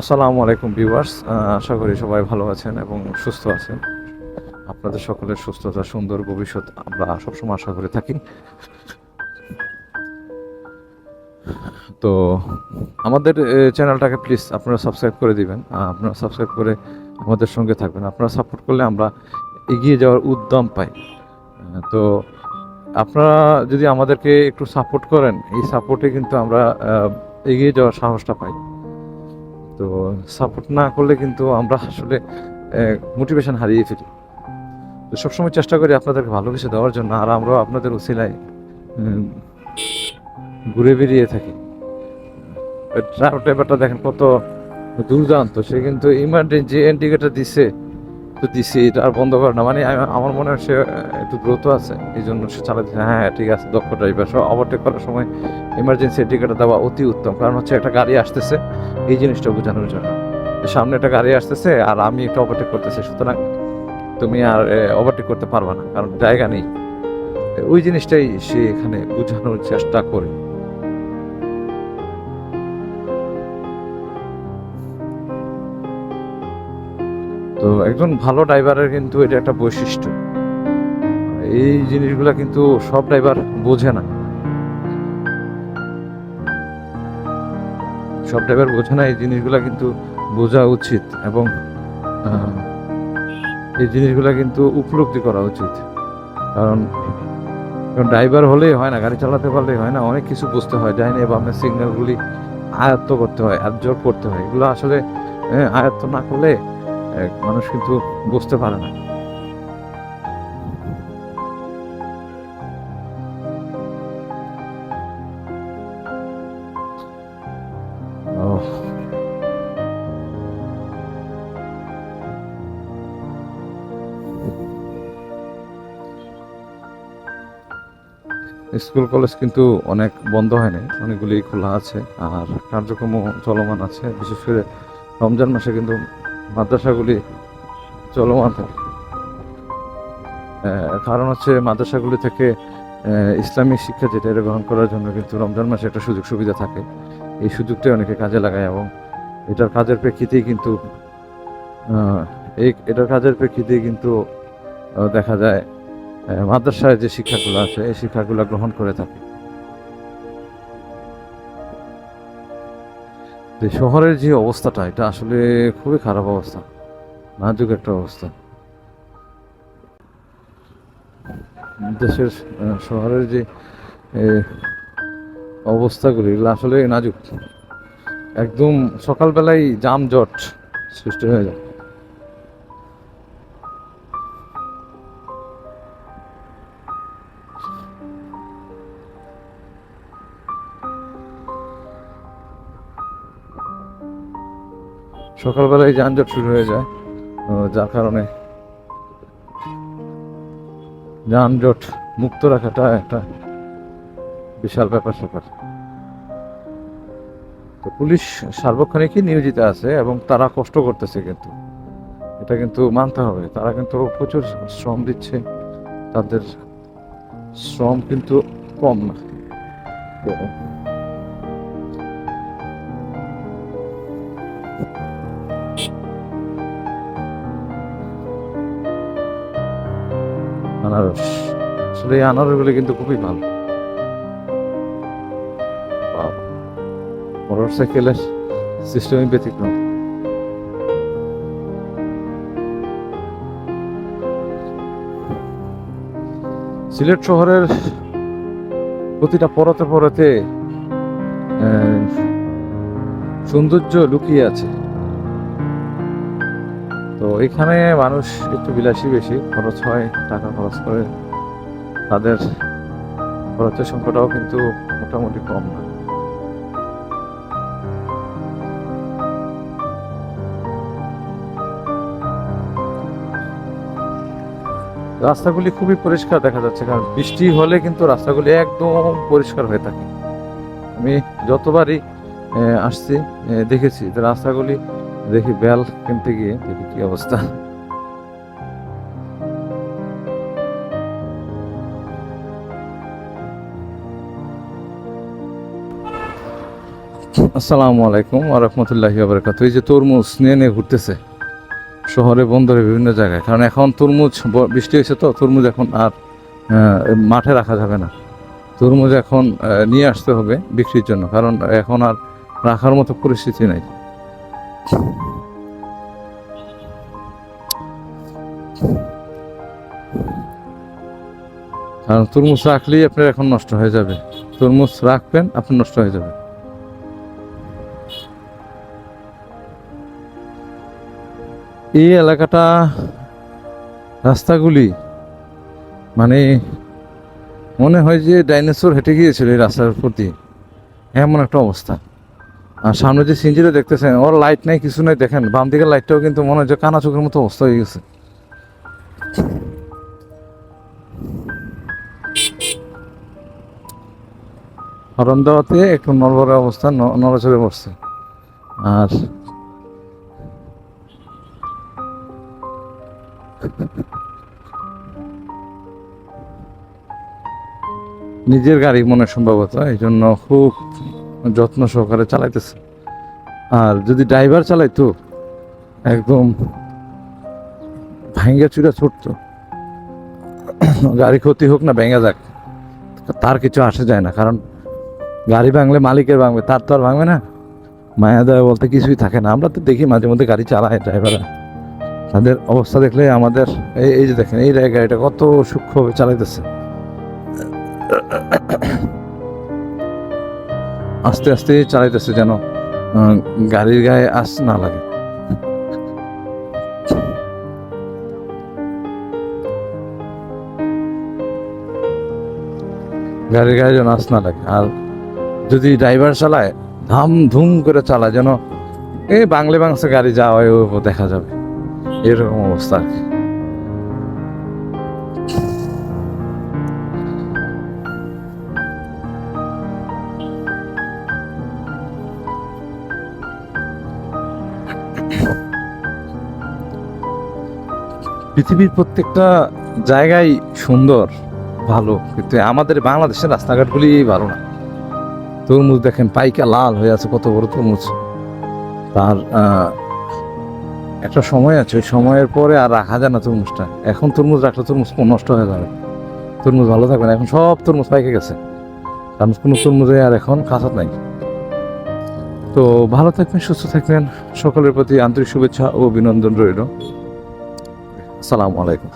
আসসালামু আলাইকুম ভিউয়ার্স। আশা করি সবাই ভালো আছেন এবং সুস্থ আছেন। আপনাদের সকলের সুস্থতা, সুন্দর ভবিষ্যৎ আমরা সবসময় আশা করে থাকি। তো আমাদের চ্যানেলটাকে প্লিজ আপনারা সাবস্ক্রাইব করে দিবেন। আপনারা সাবস্ক্রাইব করে আমাদের সঙ্গে থাকবেন। আপনারা সাপোর্ট করলে আমরা এগিয়ে যাওয়ার উদ্যম পাই। তো আপনারা যদি আমাদেরকে একটু সাপোর্ট করেন, এই সাপোর্টে কিন্তু আমরা এগিয়ে যাওয়ার সাহসটা পাই। তো সাপোর্ট না করলে কিন্তু আমরা আসলে মোটিভেশন হারিয়ে ফেলি। তো সবসময় চেষ্টা করি আপনাদেরকে ভালো কিছু দেওয়ার জন্য আর আমরাও আপনাদের উসিলায় উম, ঘুরে বেরিয়ে থাকি। ড্রাইভারটা দেখেন কত দুর্দান্ত সে কিন্তু ইমার্জেন্সি ইন্ডিকেটার দিছে তো দিছে এটা আর বন্ধ করে না। মানে আমার মনে হয় সে একটু দ্রুত আছে এই জন্য সে চালাতে হ্যাঁ হ্যাঁ ঠিক আছে, দক্ষ ড্রাইভার সব ওভারটেক করার সময় ইমার্জেন্সি ইন্ডিকেটার দেওয়া অতি উত্তম। কারণ হচ্ছে একটা গাড়ি আসতেছে, এই জিনিসটা বোঝানোর জন্য। সামনে একটা গাড়ি আসতেছে আর আমি একটা ওভারটেক করতেছি, সুতরাং তুমি আর ওভারটেক করতে পারবে না, কারণ জায়গা নেই। ওই জিনিসটাই সে এখানে বোঝানোর চেষ্টা করে। তো একজন ভালো ড্রাইভারের কিন্তু এটা একটা বৈশিষ্ট্য। এই জিনিসগুলা কিন্তু সব ড্রাইভার বোঝে না। সব ড্রাইভার বোঝে না এই জিনিসগুলা কিন্তু বোঝা উচিত এবং এই জিনিসগুলা কিন্তু উপলব্ধি করা উচিত। কারণ ড্রাইভার হলেই হয় না গাড়ি চালাতে পারলেই হয় না অনেক কিছু বুঝতে হয় ডাইনে বামে সিগন্যালগুলি আয়ত্ত করতে হয় অ্যাবজর্ব করতে হয়। এগুলো আসলে আহ, আয়ত্ত না করলে মানুষ কিন্তু বুঝতে পারে না। স্কুল, কলেজ কিন্তু অনেক বন্ধ হয়নি, অনেকগুলি খোলা আছে, আর কার্যক্রমও চলমান আছে, বিশেষ করে রমজান মাসে কিন্তু মাদ্রাসাগুলি চলমান থাকে। কারণ হচ্ছে মাদ্রাসাগুলি থেকে ইসলামিক শিক্ষা যেটা গ্রহণ করার জন্য কিন্তু রমজান মাসে একটা সুযোগ সুবিধা থাকে। এই সুযোগটাই অনেকে কাজে লাগায় এবং এটার কাজের প্রেক্ষিতেই কিন্তু এই, এটার কাজের প্রেক্ষিতেই কিন্তু দেখা যায় মাদ্রাসায় যে শিক্ষাগুলো আছে, এই শিক্ষাগুলো গ্রহণ করে থাকে। তো শহরের যে অবস্থাটা, এটা আসলে খুবই খারাপ অবস্থা, নাজুক একটা অবস্থা। দেশের শহরের যে অবস্থাগুলি এগুলো আসলে নাজুক। একদম সকালবেলায় যানজট সৃষ্টি হয়ে যায়। সকালবেলায় যানজট শুরু হয়ে যায় যার কারণে যানজট মুক্ত রাখাটা একটা বিশাল ব্যাপার স্যাপার। তো পুলিশ সার্বক্ষণিকই নিয়োজিত আছে এবং তারা কষ্ট করতেছে কিন্তু। এটা কিন্তু মানতে হবে। তারা কিন্তু প্রচুর শ্রম দিচ্ছে। তাদের শ্রম কিন্তু কম না। আনারস। আসলে এই আনারসগুলি কিন্তু খুবই ভালো। মোটর সাইকেলের সিস্টেমই ব্যতিক্রম। সিলেট শহরের প্রতিটা পরতে পরতে সৌন্দর্য লুকিয়ে আছে। তো এখানে মানুষ একটু বিলাসী বেশি, খরচ হয়, টাকা খরচ করে। তাদের খরচের সংখ্যাটাও কিন্তু মোটামুটি কম না। রাস্তাগুলি খুবই পরিষ্কার দেখা যাচ্ছে, কারণ বৃষ্টি হলে কিন্তু রাস্তাগুলি একদম পরিষ্কার হয়ে থাকে। আমি যতবারই আসছি দেখেছি যে রাস্তাগুলি দেখি বেল কিনতে গিয়ে দেখি কি অবস্থা। আসসালামু আলাইকুম আরহামতুল্লাহি আবরকাত এই যে তরমুজ নিয়ে নিয়ে ঘুরতেছে। শহরে বন্দরে বিভিন্ন জায়গায়। কারণ এখন তরমুজ বৃষ্টি হয়েছে তো, তরমুজ এখন আর মাঠে রাখা যাবে না। তরমুজ এখন নিয়ে আসতে হবে বিক্রির জন্য, কারণ এখন আর রাখার মতো পরিস্থিতি নেই। কারণ তরমুজ রাখলেই আপনার এখন নষ্ট হয়ে যাবে। তরমুজ রাখবেন, আপনার নষ্ট হয়ে যাবে। এই এলাকাটা রাস্তাগুলি মানে মনে হয় যে ডাইনোসর হেঁটে গিয়েছিল এই রাস্তার দিয়ে এমন একটা অবস্থা। আর সামনে যে সিঞ্জিটা দেখতেছেন, ওর লাইট নাই, কিছু নাই, দেখেন, বাম দিকের লাইটটাও কিন্তু মনে হয় যে কানা চোখের মতো অবস্থা হয়ে গেছে। হরন দেওয়াতে একটু নড়বড়ে অবস্থা নড়াচড়ে বসছে। আর নিজের গাড়ি মনে সম্ভবত, এই জন্য খুব যত্ন সহকারে চালাইতেছে। আর যদি ড্রাইভার চালাইতো, একদম ভাঙ্গা চুরা ছুটতো। গাড়ি ক্ষতি হোক না, ভেঙে যাক, তার কিছু আসে যায় না। কারণ গাড়ি ভাঙলে মালিকের ভাঙবে, তার তো আর ভাঙবে না। মায়া দেওয়া বলতে কিছুই থাকে না। আমরা তো দেখি মাঝে মধ্যে গাড়ি চালায় ড্রাইভাররা। তাদের অবস্থা দেখলে আমাদের এই যে দেখেন, এই গাড়িটা কত সূক্ষ্মভাবে চালাইতেছে। আস্তে আস্তে চালাইতেছে যেন গাড়ির গায়ে আস না লাগে। গাড়ির গায়ে যেন আস না লাগে। আর যদি ড্রাইভার চালায়, ধাম ধুম করে চালায় যেন এই বাংলে বাংসে গাড়ি যাওয়া দেখা যাবে। এরকম অবস্থা আর কি। পৃথিবীর প্রত্যেকটা জায়গায় সুন্দর, ভালো, কিন্তু আমাদের বাংলাদেশের রাস্তাঘাটগুলি ভালো না। তরমুজ দেখেন, পাইকা লাল হয়ে আছে, কত বড় তরমুজ। তার একটা সময় আছে, ওই সময়ের পরে আর রাখা যায় না তরমুজটা। এখন তরমুজ রাখলে তরমুজ নষ্ট হয়ে যাবে। তরমুজ ভালো থাকবে না, এখন সব তরমুজ পাইকে গেছে। কারণ কোনো তরমুজে আর এখন কাঁচা নাই। তো ভালো থাকবেন, সুস্থ থাকবেন। সকলের প্রতি আন্তরিক শুভেচ্ছা ও অভিনন্দন রইল। আসসালামু আলাইকুম।